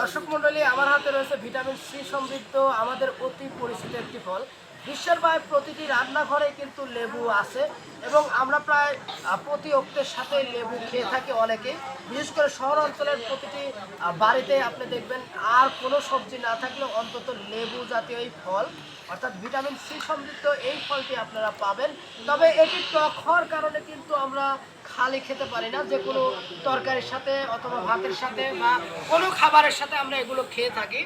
দর্শক মন্ডলী আমার হাতে রয়েছে ভিটামিন সি সমৃদ্ধ আমাদের অতি পরিচিত একটি ফল। বিশ্বের প্রায় প্রতিটি রান্নাঘরে কিন্তু লেবু আছে এবং আমরা প্রায় প্রতি অক্টের সাথে লেবু খেয়ে থাকি অনেকেই। বিশেষ করে শহর অঞ্চলের প্রতিটি বাড়িতে আপনি দেখবেন আর কোনো সবজি না থাকলেও অন্তত লেবু জাতীয় এই ফল, অর্থাৎ ভিটামিন সি সমৃদ্ধ এই ফলটি আপনারা পাবেন। তবে এটি টক হওয়ার কারণে কিন্তু আমরা খালি খেতে পারি না। যে কোনো তরকারির সাথে অথবা ভাতের সাথে বা কোনো খাবারের সাথে আমরা এগুলো খেয়ে থাকি।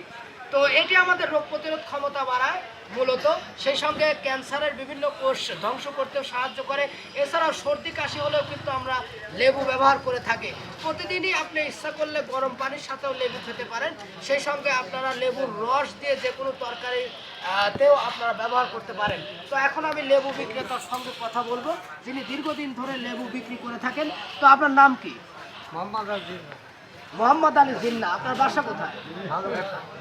তো এটি আমাদের রোগ প্রতিরোধ ক্ষমতা বাড়ায়। মূলত সেই সঙ্গে ক্যান্সারের বিভিন্ন কোষ ধ্বংস করতেও সাহায্য করে। এছাড়াও সর্দি, কাশি হলেও কিন্তু আমরা লেবু ব্যবহার করে থাকি। প্রতিদিনই আপনি ইচ্ছা করলে গরম পানির সাথেও লেবু খেতে পারেন। সেই সঙ্গে আপনারা লেবুর রস দিয়ে যে কোনো তরকারি তেও আপনারা ব্যবহার করতে পারেন। তো এখন আমি লেবু বিক্রেতার সঙ্গে কথা বলব, যিনি দীর্ঘদিন ধরে লেবু বিক্রি করে থাকেন। তো আপনার নাম কি? মোহাম্মদ মোহাম্মদ আলী জিন্না, আপনার বাসা কোথায়?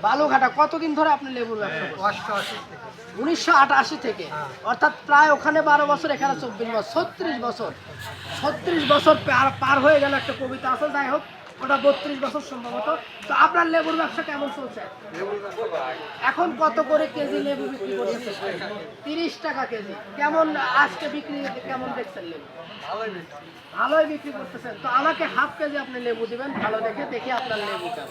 বালুঘাটা কতদিন ধরে আপনি লেবুর ব্যবসা উনিশশো আটাশি থেকে। অর্থাৎ প্রায় ওখানে বারো বছর, এখানে চব্বিশ বছর, ছত্রিশ বছর। ছত্রিশ বছর পার হয়ে গেল একটা কবিতা আছে। যাই হোক ওটা বত্রিশ বছর সম্ভবত। তো আপনার লেবুর ব্যবসা কেমন চলছে? এখন কত করে কেজি লেবু বিক্রি করছে তিরিশ টাকা কেজি। কেমন আজকে বিক্রি কেমন দেখছেন লেবু? ভালোই বিক্রি করতেছেন। তো আমাকে হাফ কেজি আপনি লেবু দিবেন, ভালো দেখে দেখি আপনার লেবু লেবুটা।